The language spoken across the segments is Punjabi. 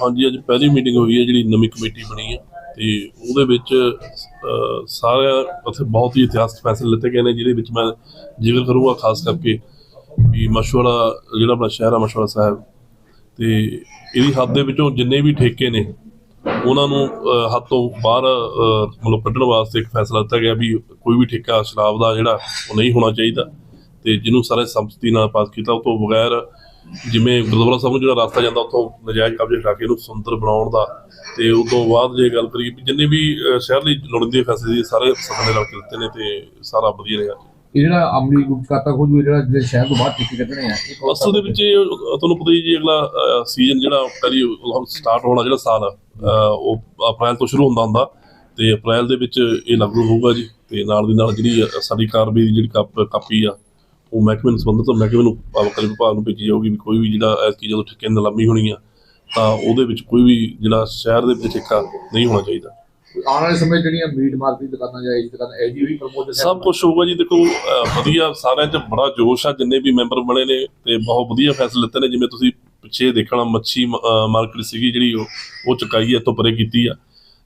ਹਾਂਜੀ ਅੱਜ ਪਹਿਲੀ ਮੀਟਿੰਗ ਹੋਈ ਹੈ ਜਿਹੜੀ ਨਵੀਂ ਕਮੇਟੀ ਬਣੀ ਹੈ ਤੇ ਉਹਦੇ ਵਿੱਚ ਅਹ, ਉੱਥੇ ਬਹੁਤ ਹੀ ਇਤਿਹਾਸਕ ਫੈਸਲੇ ਲਿੱਤੇ ਗਏ ਨੇ ਜਿਹਦੇ ਵਿੱਚ ਮੈਂ ਜ਼ਿਕਰ ਕਰੂੰਗਾ ਖਾਸ ਕਰਕੇ ਵੀ ਮਸ਼ਵਰਾ ਜਿਹੜਾ ਆਪਣਾ ਸ਼ਹਿਰ ਆ ਮਸ਼ਵਰਾ ਸਾਹਿਬ ਤੇ ਇਹਦੀ ਹੱਦ ਦੇ ਵਿੱਚੋਂ ਜਿੰਨੇ ਵੀ ਠੇਕੇ ਨੇ ਉਹਨਾਂ ਨੂੰ ਅਹ, ਤੋਂ ਬਾਹਰ ਮਤਲਬ ਕੱਢਣ ਵਾਸਤੇ ਇੱਕ ਫੈਸਲਾ ਲਿੱਤਾ ਗਿਆ ਵੀ ਕੋਈ ਵੀ ਠੇਕਾ ਸ਼ਰਾਬ ਦਾ ਜਿਹੜਾ ਉਹ ਨਹੀਂ ਹੋਣਾ ਚਾਹੀਦਾ ਤੇ ਜਿਹਨੂੰ ਸਾਰੇ ਸੰਮਤੀ ਨਾਲ ਪਾਸ ਕੀਤਾ ਉਹ ਤੋਂ ਬਗੈਰ ਜਿਵੇਂ ਗੁਰਦੁਆਰਾ ਸਾਹਿਬ ਨੂੰ ਜਿਹੜਾ ਰਸਤਾ ਜਾਂਦਾ ਉੱਥੋਂ ਨਜਾਇਜ਼ ਕਬਜ਼ੇ ਹਟਾ ਕੇ ਇਹਨੂੰ ਸੁੰਦਰ ਬਣਾਉਣ ਦਾ ਤੇ ਉਸ ਤੋਂ ਬਾਅਦ ਜੇ ਗੱਲ ਕਰੀਏ ਵੀ ਜਿੰਨੇ ਵੀ ਸ਼ਹਿਰ ਲਈ ਲੋੜੀਂਦੇ ਫੈਸਲੇ ਸੀ ਸਾਰੇ ਸਭਾ ਨੇ ਰਲ ਕੇ ਦਿੱਤੇ ਨੇ ਤੇ ਸਾਰਾ ਵਧੀਆ ਰਿਹਾ। ਇਹ ਜਿਹੜਾ ਅਮਲੀ ਗੁਪਤ ਖਾਤਾ ਖੋਜੂ ਜਿਹੜਾ ਜਿਹੜੇ ਸ਼ਹਿਰ ਤੋਂ ਬਾਹਰ ਟਿੱਕੀ ਕੱਢਣੇ ਆ ਇਹ ਅਸਲ ਦੇ ਵਿੱਚ ਤੁਹਾਨੂੰ ਪਤਾ ਹੀ ਜੀ ਅਗਲਾ ਸੀਜ਼ਨ ਜਿਹੜਾ ਪਹਿਲੀ ਸਟਾਰਟ ਹੋਣਾ ਜਿਹੜਾ ਸਾਲ ਉਹ ਅਪ੍ਰੈਲ ਤੋਂ ਸ਼ੁਰੂ ਹੁੰਦਾ ਹੁੰਦਾ ਤੇ ਅਪ੍ਰੈਲ ਦੇ ਵਿੱਚ ਇਹ ਲਾਗੂ ਹੋਊਗਾ ਜੀ ਤੇ ਨਾਲ ਦੀ ਨਾਲ ਜਿਹੜੀ ਸਾਡੀ ਕਾਰਵਾਈ ਦੀ ਜਿਹੜੀ ਕਾਪ- ਕਾਪੀ ਆ ਉਹ ਮਹਿਕਮੇ ਨੂੰ ਸੰਬੰਧਿਤ ਮਹਿਕਮੇ ਨੂੰ ਪਾਵਕਲ ਵਿਭਾਗ ਨੂੰ ਭੇਜੀ ਜਾਊਗੀ ਵੀ ਕੋਈ ਵੀ ਜਿਹੜਾ ਐਸਕੀ ਜਦੋਂ ਠੇਕੇ ਨਿਲਾਮੀ ਹੋਣੀ ਆ ਤਾਂ ਉਹਦੇ ਵਿੱਚ ਕੋਈ ਵੀ ਜਿਹੜਾ ਸ਼ਹਿਰ ਦੇ ਵਿੱਚ ਠੇਕਾ ਨਹੀਂ ਹੋਣਾ ਚਾਹੀਦਾ। ਆਉਣ ਵਾਲੇ ਸਮੇਂ ਜਿਹੜੀਆਂ ਮੀਟ ਮਾਰਕੀਟ ਦੁਕਾਨਾਂ ਜਾਂ ਇਹ ਦੁਕਾਨਾਂ ਇਹ ਜੀ ਵੀ ਪ੍ਰਮੋਟ ਸਭ ਕੁਝ ਹੋਊਗਾ ਜੀ ਦੇਖੋ ਵਧੀਆ ਸਾਰਿਆਂ 'ਚ ਬੜਾ ਜੋਸ਼ ਆ ਜਿੰਨੇ ਵੀ ਮੈਂਬਰ ਬਣੇ ਨੇ ਤੇ ਬਹੁਤ ਵਧੀਆ ਫੈਸਲੇ ਲਿੱਤੇ ਨੇ ਜਿਵੇਂ ਤੁਸੀਂ ਪਿੱਛੇ ਦੇਖਣਾ ਮੱਛੀ ਮਾਰਕੀਟ ਸੀਗੀ ਜਿਹੜੀ ਉਹ ਉਹ ਚੁਕਾਈ ਹੈ ਤੋਂ ਪਰੇ ਕੀਤੀ ਆ।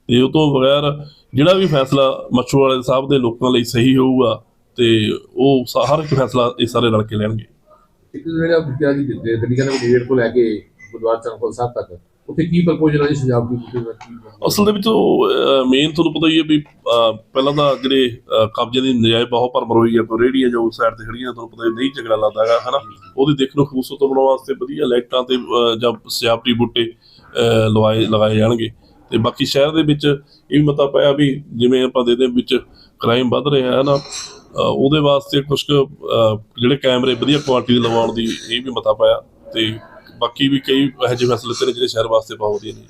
ਤੇ ਉਹ ਤੋਂ ਬਗੈਰ ਜਿਹੜਾ ਵੀ ਫੈਸਲਾ ਮੱਛੂ ਵਾਲੇ ਸਾਹਿਬ ਦੇ ਲੋਕਾਂ ਲਈ ਸਹੀ ਹੋਊਗਾ ਤੇ ਉਹ ਸਾ- ਹਰ ਇੱਕ ਫੈਸਲਾ ਇਹ ਸਾਰੇ ਰਲ ਕੇ ਲੈਣਗੇ। ਇੱਕ ਜਿਹੜਾ ਵਿਦਿਆ ਦੀ ਦਿੱਤੇ ਤਰੀਕੇ ਨਾਲ ਗੇਟ ਤੋਂ ਲੈ ਕੇ ਗੁਰਦੁਆਰਾ ਚੰਪਲ ਸਾਹਿਬ ਤੱਕ ਉੱਥੇ ਕੀ ਪ੍ਰਪੋਜ਼ਲ ਹੈ ਜੀ ਸਜਾਵਟੀ ਦਾ ਕੀ ਅਸਲ ਦੇ ਵਿੱਚ ਮੇਨ ਤੁਹਾਨੂੰ ਪਤਾ ਹੀ ਹੈ ਵੀ ਅਹ, ਪਹਿਲਾਂ ਤਾਂ ਜਿਹੜੇ ਅਹ, ਕਬਜ਼ੇ ਦੀ ਨਜਾਇਜ਼ ਬਹੁਤ ਭਰਮਰ ਹੋਈ ਹੈ ਕੋਈ ਰੇਹੜੀਆਂ ਜੋ ਸਾਈਡ ਤੇ ਖੜੀਆਂ ਤੁਹਾਨੂੰ ਪਤਾ ਹੀ ਨਹੀਂ ਚੰਗਾ ਲੱਗਦਾ ਹੈਗਾ ਹਨਾ? ਉਹਦੀ ਦੇਖ ਨੂੰ ਖੂਬਸੂਰਤ ਬਣਾਉਣ ਵਾਸਤੇ ਵਧੀਆ ਲਾਈਟਾਂ ਤੇ ਅਹ, ਜਾਂ ਸਜਾਵਟੀ ਬੂਟੇ ਅਹ, ਲਵਾਏ ਲਗਾਏ ਜਾਣਗੇ। ਤੇ ਬਾਕੀ ਸ਼ਹਿਰ ਦੇ ਵਿੱਚ ਇਹ ਵੀ ਮਤਾ ਪਾਇਆ ਵੀ ਜਿਵੇਂ ਆਪਾਂ ਦੇ ਦੇ ਵਿੱਚ ਕ੍ਰਾਈਮ ਵੱਧ ਰਿਹਾ ਹੈ ਨਾ ਉਹਦੇ ਵਾਸਤੇ ਕੁਝ ਕੁ, ਜਿਹੜੇ ਕੈਮਰੇ ਵਧੀਆ ਕੁਆਲਿਟੀ ਦੇ ਲਵਾਉਣ ਦੀ ਇਹ ਵੀ ਮਤਾ ਪਾਇਆ ਤੇ ਬਾਕੀ ਵੀ ਕਈ ਇਹੋ ਜਿਹੇ ਫੈਸਲੇ ਤੇ ਨੇ ਜਿਹੜੇ ਸ਼ਹਿਰ ਵਾਸਤੇ ਬਹੁਤ ਵਧੀਆ ਨੇ।